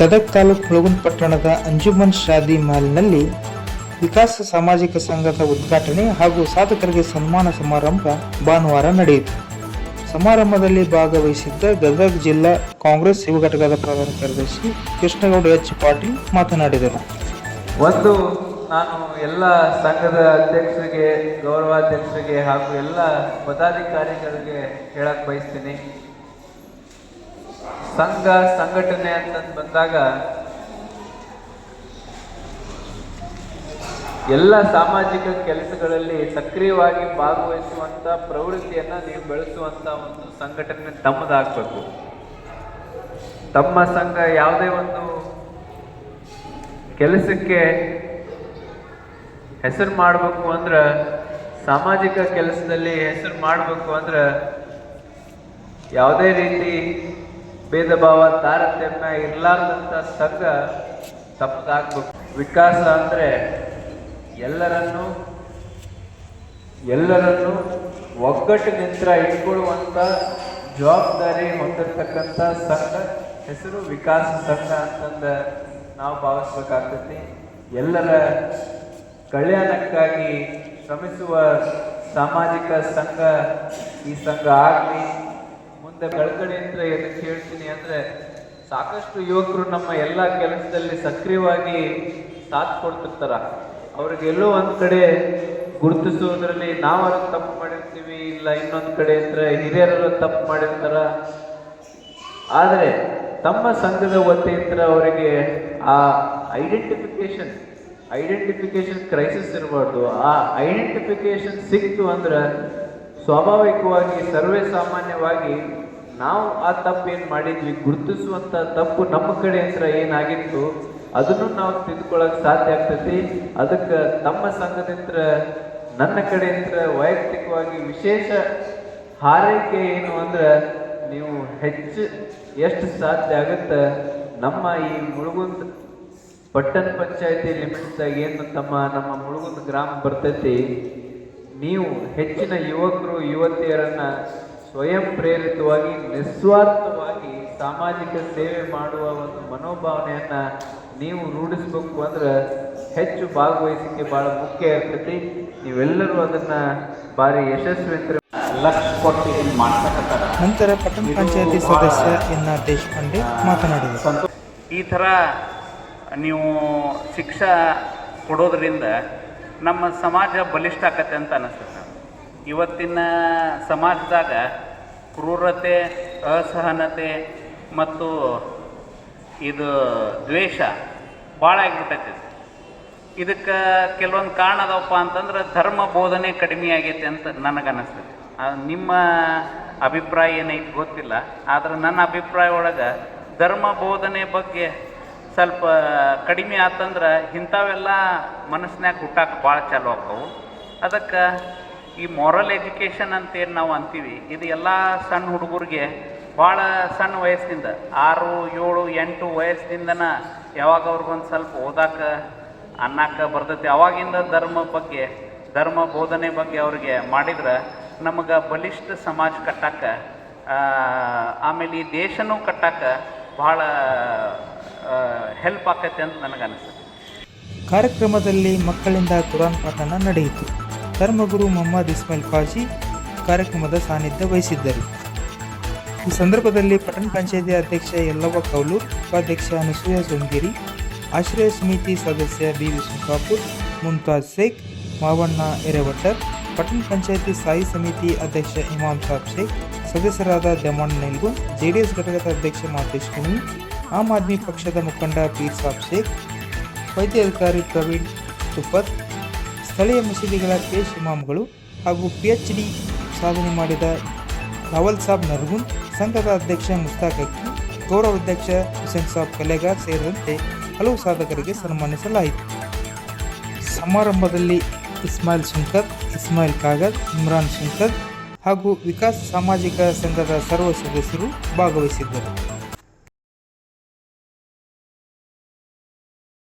ಗದಗ ತಾಲೂಕು ಹುಳಗುಂದ್ ಪಟ್ಟಣದ ಅಂಜುಮನ್ ಶಾದಿ ಮಾಲ್ನಲ್ಲಿ ವಿಕಾಸ ಸಾಮಾಜಿಕ ಸಂಘದ ಉದ್ಘಾಟನೆ ಹಾಗೂ ಸಾಧಕರಿಗೆ ಸನ್ಮಾನ ಸಮಾರಂಭ ಭಾನುವಾರ ನಡೆಯಿತು. ಸಮಾರಂಭದಲ್ಲಿ ಭಾಗವಹಿಸಿದ್ದ ಗದಗ ಜಿಲ್ಲಾ ಕಾಂಗ್ರೆಸ್ ಯುವ ಘಟಕದ ಪ್ರಧಾನ ಕಾರ್ಯದರ್ಶಿ ಕೃಷ್ಣಗೌಡ ಎಚ್. ಪಾಟೀಲ್ ಮಾತನಾಡಿದರು. ಒಂದು ನಾನು ಎಲ್ಲ ಸಂಘದ ಅಧ್ಯಕ್ಷರಿಗೆ, ಗೌರವಾಧ್ಯಕ್ಷರಿಗೆ ಹಾಗೂ ಎಲ್ಲ ಪದಾಧಿಕಾರಿಗಳಿಗೆ ಹೇಳಕ್ ಬಯಸ್ತೀನಿ. ಸಂಘ ಸಂಘಟನೆ ಅಂತಂದು ಬಂದಾಗ ಎಲ್ಲ ಸಾಮಾಜಿಕ ಕೆಲಸಗಳಲ್ಲಿ ಸಕ್ರಿಯವಾಗಿ ಭಾಗವಹಿಸುವಂತ ಪ್ರವೃತ್ತಿಯನ್ನ ನೀವು ಬೆಳೆಸುವಂತ ಒಂದು ಸಂಘಟನೆ ತಮ್ಮದಾಗಬೇಕು ತಮ್ಮ ಸಂಘ ಯಾವುದೇ ಒಂದು ಕೆಲಸಕ್ಕೆ ಹೆಸರು ಮಾಡಬೇಕು ಅಂದ್ರೆ, ಸಾಮಾಜಿಕ ಕೆಲಸದಲ್ಲಿ ಹೆಸರು ಮಾಡಬೇಕು ಅಂದ್ರೆ, ಯಾವುದೇ ರೀತಿ ಭೇದ ಭಾವ ತಾರತಮ್ಯ ಇರಲಾರ್ದಂಥ ಸಂಘ ತಪ್ಪದಾಗಬೇಕು. ವಿಕಾಸ ಅಂದರೆ ಎಲ್ಲರನ್ನು ಎಲ್ಲರನ್ನು ಒಗ್ಗಟ್ಟಿನಿಂದ ಇಟ್ಕೊಳ್ಳುವಂಥ ಜವಾಬ್ದಾರಿ ಹೊಂದಿರತಕ್ಕಂಥ ಸಂಘ. ಹೆಸರು ವಿಕಾಸ ಸಂಘ ಅಂತಂದ ನಾವು ಭಾವಿಸ್ಬೇಕಾಗ್ತೈತಿ. ಎಲ್ಲರ ಕಲ್ಯಾಣಕ್ಕಾಗಿ ಶ್ರಮಿಸುವ ಸಾಮಾಜಿಕ ಸಂಘ ಈ ಸಂಘ ಆಗಲಿ. ಮುಂದೆ ಅಂದ್ರೆ ಎದಕ್ಕೆ ಹೇಳ್ತೀನಿ ಅಂದ್ರೆ ಸಾಕಷ್ಟು ಯುವಕರು ನಮ್ಮ ಎಲ್ಲ ಕೆಲಸದಲ್ಲಿ ಸಕ್ರಿಯವಾಗಿ ಸಾಥ್ ಕೊಡ್ತಿರ್ತಾರ. ಅವ್ರಿಗೆಲ್ಲೋ ಒಂದ್ ಕಡೆ ಗುರುತಿಸುವುದರಲ್ಲಿ ನಾವು ತಪ್ಪು ಮಾಡಿರ್ತೀವಿ, ಇಲ್ಲ ಇನ್ನೊಂದ್ ಕಡೆ ಅಂದ್ರೆ ಹಿರಿಯರೆಲ್ಲ ತಪ್ಪು ಮಾಡಿರ್ತಾರ. ಆದರೆ ತಮ್ಮ ಸಂಘದ ವತಿಯಿಂದ ಅವರಿಗೆ ಆ ಐಡೆಂಟಿಫಿಕೇಶನ್ ಐಡೆಂಟಿಫಿಕೇಶನ್ ಕ್ರೈಸಿಸ್ ಇರಬಾರ್ದು. ಆ ಐಡೆಂಟಿಫಿಕೇಶನ್ ಸಿಕ್ತು ಅಂದ್ರೆ ಸ್ವಾಭಾವಿಕವಾಗಿ ಸರ್ವೇ ಸಾಮಾನ್ಯವಾಗಿ ನಾವು ಆ ತಪ್ಪು ಏನು ಮಾಡಿದ್ವಿ? ಗುರುತಿಸುವಂತ ತಪ್ಪು ನಮ್ಮ ಕಡೆಯಿಂದ ಏನಾಗಿತ್ತು? ಅದನ್ನು ನಾವು ತಿದ್ಕೊಳ್ಳೋಕೆ ಸಾಧ್ಯ ಆಗ್ತೈತಿ ಅದಕ್ಕೆ ತಮ್ಮ ಸಂಘದಿಂದ ನನ್ನ ಕಡೆಯಿಂದ ವೈಯಕ್ತಿಕವಾಗಿ ವಿಶೇಷ ಹಾರೈಕೆ ಏನು ಅಂದ್ರೆ, ನೀವು ಹೆಚ್ಚು ಎಷ್ಟು ಸಾಧ್ಯ ಆಗುತ್ತೆ? ನಮ್ಮ ಈ ಮುಳುಗುಂದ್ ಪಟ್ಟಣ ಪಂಚಾಯತಿ ಲಿಮಿಟ್ಸ್ದಾಗ ಏನು ತಮ್ಮ, ನಮ್ಮ ಮುಳುಗುಂದ್ ಗ್ರಾಮ ಬರ್ತೈತಿ? ನೀವು ಹೆಚ್ಚಿನ ಯುವಕರು, ಯುವತಿಯರನ್ನ ಸ್ವಯಂ ಪ್ರೇರಿತವಾಗಿ ನಿಸ್ವಾರ್ಥವಾಗಿ ಸಾಮಾಜಿಕ ಸೇವೆ ಮಾಡುವ ಒಂದು ಮನೋಭಾವನೆಯನ್ನ ನೀವು ರೂಢಿಸ್ಬೇಕು ಅಂದ್ರೆ ಹೆಚ್ಚು ಭಾಗವಹಿಸಿಕೆ ಬಹಳ ಮುಖ್ಯ ಇರ್ತೈತಿ. ನೀವೆಲ್ಲರೂ ಅದನ್ನ ಭಾರಿ ಯಶಸ್ವಿ ನಂತರ ಪಟ್ಟಣ ಪಂಚಾಯತಿ ಸದಸ್ಯ ಎನ್ ಆರ್ ದೇಶಪಾಂಡೆ ಮಾತನಾಡಿದರು. ಈ ಥರ ನೀವು ಶಿಕ್ಷಾ ಕೊಡೋದ್ರಿಂದ ನಮ್ಮ ಸಮಾಜ ಬಲಿಷ್ಠ ಆಗತ್ತೆ ಅಂತ ಅನಿಸ್ತದೆ ಇವತ್ತಿನ ಸಮಾಜದಾಗ ಕ್ರೂರತೆ, ಅಸಹನತೆ ಮತ್ತು ಇದು ದ್ವೇಷ ಭಾಳ ಆಗಿಬಿಟ್ಟೈತಿ. ಇದಕ್ಕೆ ಕೆಲವೊಂದು ಕಾರಣ ಅದಾವಪ್ಪ ಅಂತಂದ್ರೆ ಧರ್ಮ ಬೋಧನೆ ಕಡಿಮೆ ಆಗೈತೆ ಅಂತ ನನಗನ್ನಿಸ್ತದೆ ನಿಮ್ಮ ಅಭಿಪ್ರಾಯ ಏನೈತೆ ಗೊತ್ತಿಲ್ಲ, ಆದರೆ ನನ್ನ ಅಭಿಪ್ರಾಯ ಒಳಗೆ ಧರ್ಮ ಬೋಧನೆ ಬಗ್ಗೆ ಸ್ವಲ್ಪ ಕಡಿಮೆ ಆತಂದ್ರೆ ಇಂಥವೆಲ್ಲ ಮನಸ್ಸಿನಾಗ ಹುಟ್ಟಾಕ ಭಾಳ ಚಾಲು ಆಕ್ಕವು ಅದಕ್ಕೆ ಈ ಮಾರಲ್ ಎಜುಕೇಷನ್ ಅಂತೇನು ನಾವು ಅಂತೀವಿ ಇದು ಎಲ್ಲ ಸಣ್ಣ ಹುಡುಗರಿಗೆ ಭಾಳ ಸಣ್ಣ ವಯಸ್ಸಿನಿಂದ ಆರು ಏಳು ಎಂಟು ವಯಸ್ಸಿನಿಂದನ ಯಾವಾಗ ಅವ್ರಿಗೊಂದು ಸ್ವಲ್ಪ ಓದಾಕ ಅನ್ನಕ್ಕೆ ಬರ್ತೈತಿ. ಅವಾಗಿಂದ ಧರ್ಮ ಬಗ್ಗೆ ಧರ್ಮ ಬೋಧನೆ ಬಗ್ಗೆ ಅವ್ರಿಗೆ ಮಾಡಿದ್ರೆ ನಮಗೆ ಬಲಿಷ್ಠ ಸಮಾಜ ಕಟ್ಟಾಕ ಆ, ಆಮೇಲೆ ಈ ದೇಶನೂ ಕಟ್ಟಕ್ಕೆ ಭಾಳ ಹೆಲ್ಪ್ ಆಕೈತೆ ಅಂತ ನನಗೆ ಅನಿಸುತ್ತೆ ಕಾರ್ಯಕ್ರಮದಲ್ಲಿ ಮಕ್ಕಳಿಂದ ಕುರಾನ್ ಪಾಠನ ನಡೆಯಿತು. ಧರ್ಮಗುರು ಮೊಹಮ್ಮದ್ ಇಸ್ಮಾಯಿಲ್ ಖಾಜಿ ಕಾರ್ಯಕ್ರಮದ ಸಾನ್ನಿಧ್ಯ ವಹಿಸಿದ್ದರು. ಈ ಸಂದರ್ಭದಲ್ಲಿ ಪಟ್ಟಣ ಪಂಚಾಯತಿ ಅಧ್ಯಕ್ಷ ಯಲ್ಲವ್ವ ಕೌಲೂರ್ ಉಪಾಧ್ಯಕ್ಷ ಅನಸೂಯ ಸೋಮಗಿರಿ ಆಶ್ರಯ ಸಮಿತಿ ಸದಸ್ಯ ಬಿ ವಿಷ್ಣುಕಾಪುರ್ ಮುಮ್ತಾಜ್ ಶೇಖ್, ಮಾವಣ್ಣ ಎರೆವಟ್ಟರ್ ಪಟ್ಟಣ ಪಂಚಾಯತಿ ಸ್ಥಾಯಿ ಸಮಿತಿ ಅಧ್ಯಕ್ಷ ಇಮಾಮ್ ಸಾಬ್ ಶೇಖ್, ಸದಸ್ಯರಾದ ದಮಣ್ ನೆಲ್ಗು ಜೆಡಿಎಸ್ ಘಟಕದ ಅಧ್ಯಕ್ಷ ಮಾತೇಶ್ ಕುಮಿ, ಆಮ್ ಆದ್ಮಿ ಪಕ್ಷದ ಮುಖಂಡ ಪೀರ್ ಸಾಬ್ ಶೇಖ್, ವೈದ್ಯಾಧಿಕಾರಿ ಪ್ರವೀಣ್ ತುಪ್ಪತ್ ಸ್ಥಳೀಯ ಮಸೀದಿಗಳ ಪೇಶ್ ಇಮಾಮ್ಗಳು ಹಾಗೂ ಪಿ ಎಚ್ ಡಿ ಸಾಧನೆ ಮಾಡಿದ ರಾವಲ್ ಸಾಬ್ ನರ್ಗುನ್ ಸಂಘದ ಅಧ್ಯಕ್ಷ ಮುಸ್ತಾಕ್ ಅಕ್ಕಿ ಗೌರವಾಧ್ಯಕ್ಷ ಹುಸೇನ್ ಸಾಬ್ ಕಲೆಗಾರ್ ಸೇರಿದಂತೆ ಹಲವು ಸಾಧಕರಿಗೆ ಸನ್ಮಾನಿಸಲಾಯಿತು. ಸಮಾರಂಭದಲ್ಲಿ ಇಸ್ಮಾಯಿಲ್ ಶಂಕರ್, ಇಸ್ಮಾಯಿಲ್ ಕಾಗದ್, ಇಮ್ರಾನ್ ಶಂಕರ್ ಹಾಗೂ ವಿಕಾಸ್ ಸಾಮಾಜಿಕ ಸಂಘದ ಸರ್ವ ಸದಸ್ಯರು ಭಾಗವಹಿಸಿದ್ದರು.